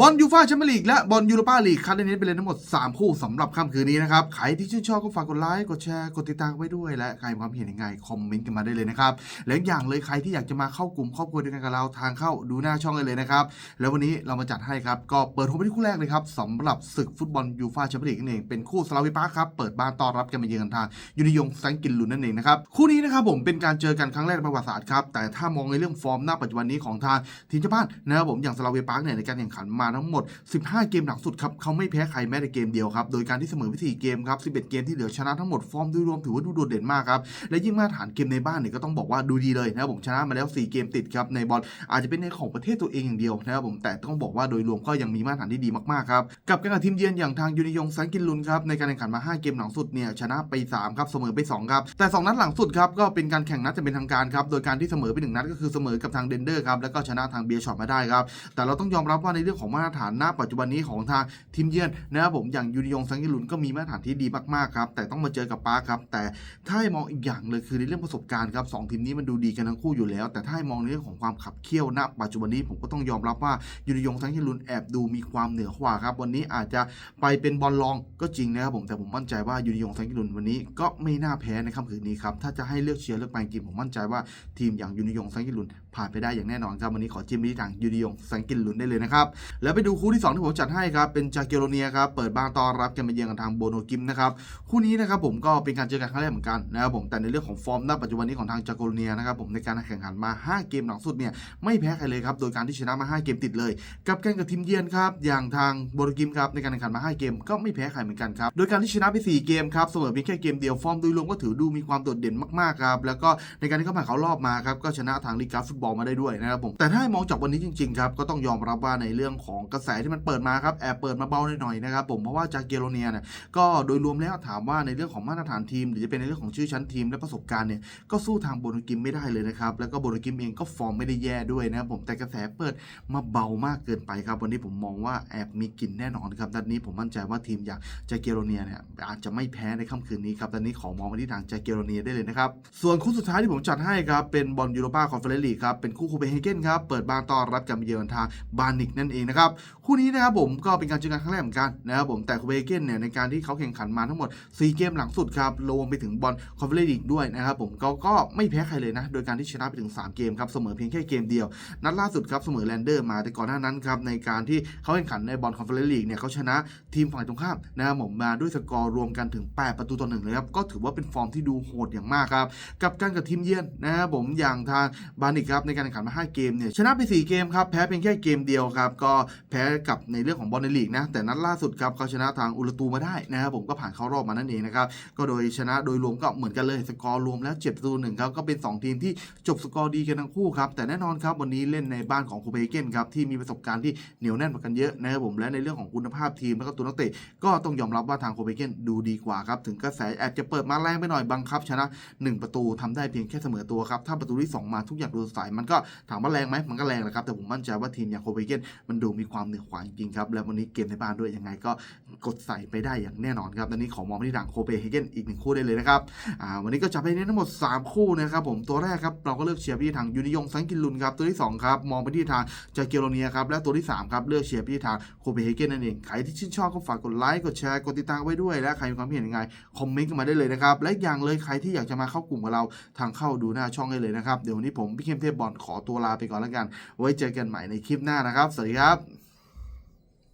บอลยูฟ่าแชมเปี้ยนลีกและบอลยูโรปาลีกคัดเน้นไปเลยทั้งหมด 3 คู่สำหรับค่ำคืนนี้นะครับ ใครที่ชื่นชอบก็ฝากกดไลค์กดแชร์กดติดตามไว้ด้วย และใครมีความเห็นยังไง คอมเมนต์กันมาได้เลยนะครับ และอีกอย่างเลยใครที่อยากจะมาเข้ากลุ่มครอบครัวเดียวกันกับเราทางเข้าดูหน้าช่องเลยนะครับ แล้ววันนี้เรามาจัดให้ครับ ก็เปิดหัวไปที่คู่แรกเลยครับสำหรับศึกฟุตบอลยูฟ่าแชมเปี้ยนลีกนั่นเองเป็นคู่สลาวิปาร์คครับเปิดบ้านต้อนรับกันมาเยือนทางยูนิยงแซงกินลุนนั่นเองนะครับคู่นี้นะครับผมเป็นการเจอกันครั้งแรกในประวัติศาสตร์ครับแต่ถ้ามองในเรื่องฟอร์มณปัจจุบันนี้ของทางทีมเจ้าบ้านนะครับผมอย่างสลาวิปาเนี่ยในการแข่งขันมาทั้งหมด 15 เกมหลังสุดครับเขาไม่แพ้ใครแม้แต่เกมเดียวครับโดยการที่เสมอไป4เกมครับ11 เกมที่เหลือชนะทั้งหมดฟอร์มโดยรวมถือว่าดูโดดเด่นมากครับและยิ่งมาตรฐานเกมในบ้านเนี่ยก็ต้องบอกว่าดูดีเลยนะครับผมชนะมาแล้ว 4 เกมติดครับในบอลอาจจะเป็นในของประเทศตัวเองอย่างเดียวนะครับผมแต่ต้องบอกว่าโดยรวมก็ยังมีมาตรฐานที่ดีมากๆครับกับการกับทีมเยือนอย่างทางยูนิยงแซงกินลุนครับในการแข่งขันมา 5 เกมหลังสุดเนี่ยชนะไป3ครับเสมอไป2ครับแต่ 2 นัดหลังสุดครับก็เป็นการแข่งนัดจะเป็นทางการครับโดยการที่เสมอไปหนึ่งนัดก็คือเสมอกับทางเดนเดอร์ครับแล้วก็ชนะทางเบียร์ช็อตมาได้ครับแต่เราต้องยอมรับว่าในเรื่องของมาตรฐานณปัจจุบันนี้ของทางทีมเยือนนะครับผมอย่างยูนิยงซังกิลุนก็มีมาตรฐานที่ดีมากๆครับแต่ต้องมาเจอกับปาครับแต่ถ้าให้มองอีกอย่างเลยคือในเรื่องประสบการณ์ครับสองทีมนี้มันดูดีกันทั้งคู่อยู่แล้ว แต่ถ้าให้มองในเรื่องของความขับเคี่ยวณปัจจุบันนี้ผมก็ต้องยอมรับว่ายูนิยงซังกิลุนแอบดูมีความเหนือกว่าครับวันนี้อาจจะไปเป็นบอลรองก็จริงนะครับผมแต่ผมมั่นใจว่ายูนิยงซังกิลุนวันนี้ก็ไม่น่าแพ้ในค่ำคืนนี้ครับถ้าจะให้เลือกเชียร์เลือกไปจริงผมมั่นใจว่าทีมอย่างยูนิยงซังกิลุน ผ่านไปได้อย่างแน่นอนครับวันนี้ขอจิ้มไปที่ทางยูนิยงซังกิลุนได้เลยนะครับแล้วไปดูคู่ที่2ที่ผมจัดให้ครับเป็นจากเกโรเนียครับเปิดบ้านต้อนรับกันมาเยือนกับทางโบโนกิมนะครับคู่นี้นะครับผมก็เป็นการเจอกันครั้งแรกเหมือนกันนะครับผมแต่ในเรื่องของฟอร์มณปัจจุบันนี้ของทางจากเกโรเนียนะครับผมในการแข่งขันมา 5 เกมหลังสุดเนี่ยไม่แพ้ใครเลยครับโดยการที่ชนะมา 5 เกมติดเลย กับแการกับทีมเยือนครับอย่างทางโบโนกิมครับในการแข่งขันมา 5 เกมก็ไม่แพ้ใครเหมือนกันครับโดยการที่ชนะไป 4 เกมครับเสมอเพียงแค่เกมเดียวฟอร์มโดยรวมก็ถือดูมีความโดดเด่นมากๆครับแล้วก็ในการที่เข้ามาเขารอบมาครับก็ชนะทางลีกาฟุตบอลมาได้ด้วยนะครับผมแต่ถ้าให้มองจากวันนี้จริงๆครับก็ต้องยอมรับว่าในเรื่องของกระแสที่มันเปิดมาครับแอบเปิดมาเบาหน่อยๆนะครับผมเพราะว่าจากเกโรเนียเนี่ยก็โดยรวมแล้วถามว่าในเรื่องของมาตรฐานทีม หรือจะเป็นในเรื่องของชื่อชั้นทีมและประสบการณ์เนี่ยก็สู้ทางโบนกิมไม่ได้เลยนะครับแล้วก็โบนกิมเองก็ฟอร์มไม่ได้แย่ด้วยนะครับผมแต่กระแสเปิดมาเบามากเกินไปครับวันนี้ผมมองว่าแอบมีกลิ่นแน่นอนครับด้านนี้ผมมั่นใจว่าทีมอย่างจากเกโรเนียเนี่ยอาจจะไม่แพ้ในค่ำคืนนี้ครับด้านนี้ขอมองไปที่ทางจากเกโรเนียได้เลยนะครับส่วนคู่สุดท้ายที่ผมจัดให้ครับเป็นบอลยูโรปาคอนเฟอเรนซ์ลีกครับเป็นคู่โคเปนเฮเกนครับเปิดบ้านต้อนรับกันมาเยือนทางบานิกนั่นเองนะครับคู่นี้นะครับผมก็เป็นการเจอกันครั้งแรกเหมือนกันนะครับผมแต่โคูเบเกนเนี่ยในการที่เขาแข่งขันมาทั้งหมด 4 เกมหลังสุดครับรวมไปถึงบอลคอนเฟอเรนซ์ลีกด้วยนะครับผมก็ก็ไม่แพ้ใครเลยนะ โดยการที่ชนะไปถึง 3 เกมครับเสมอเพียงแค่เกมเดียว นัดล่าสุดครับเสมอแลนเดอร์มาแต่ก่อนหน้านั้นครับในการที่เขาแข่งขันในบอลคอนเฟอเรนซ์ลีกเนี่ยเขาชนะทีมฝ่ายตรงข้ามนะครับผมมาด้วยสกอร์รวมกันถึง 8 ประตูต่อหนึ่งเลยครับก็ถือว่าเป็นฟอร์มที่ดูโหดอย่างมากครับกับการกับทีมเยือนนะครับผมอย่างทางบานิกครับในการแข่งขันมา5เกมเนี่ยชนะไป 4 เกมครับแพ้เพียงแค่เกมเดียวครับก็แพ้กับในเรื่องของบอลในลีกนะแต่นัดล่าสุดครับเขาชนะทางอุลตูมาได้นะครับผมก็ผ่านเข้ารอบมานั่นเองนะครับก็โดยชนะโดยรวมก็เหมือนกันเลยสกอร์รวมแล้ว7ประตูหนึ่งครับก็เป็น 2 ทีมที่จบสกอร์ดีกันทั้งคู่ครับแต่แน่นอนครับวันนี้เล่นในบ้านของโคเปนเฮเกนครับที่มีประสบการณ์ที่เหนียวแน่นกว่ากันเยอะนะครับผมและในเรื่องของคุณภาพทีมแล้วก็ตัวนักเตะก็ต้องยอมรับว่าทางโคเปนเฮเกนดูดีกว่าครับถึงกระแสแอบจะเปิดมาแรงไปหน่อยบังคับ ชนะ 1 ประตูทำได้เพียงแค่เสมอตัวครับถ้าประตูที่ 2 มาทุกอย่างดูสดใสมันก็ถามว่าแรงไหมมันก็แรงแหละครับแต่ผมมั่นใจว่าทีมอย่างโคเปนเฮเกนมันดูมีความเหนือกว่าจริงครับและวันนี้เกมในบ้านด้วยยังไงก็กดใส่ไปได้อย่างแน่นอนครับตอนนี้ขอมองไปที่ทางโคเปนเฮเกนอีกหนึ่งคู่ได้เลยนะครับอ่าวันนี้ก็จะไปเน้นทั้งหมด 3 คู่นะครับผมตัวแรกครับเราก็เลือกเชียร์ไปที่ทางยูนิยงซังกินลุนครับตัวที่สองครับมองไปที่ทางจาเกโรเนียครับและตัวที่สามครับเลือกเชียร์ไปที่ทางโคเปนเฮเกนนั่นเองใครที่ชื่นชอบก็ฝากกดไลค์กดแชร์กดติดตามไว้ด้วยและใครมีความเห็นยังไงคอมเมนต์กันมาได้เลยนะครับและอีกอย่างเลยใครที่อยากจะมาเข้ากลุ่มกับเราทางเข้าดูหน้าช่องได้เลยนะครับเดี๋ยววันนี้ผมพี่เข้มเทพบอลขอตัวลาไปก่อนแล้วกัน ไว้เจอกันใหม่ในคลิปหน้านะครับ สวัสดีครับ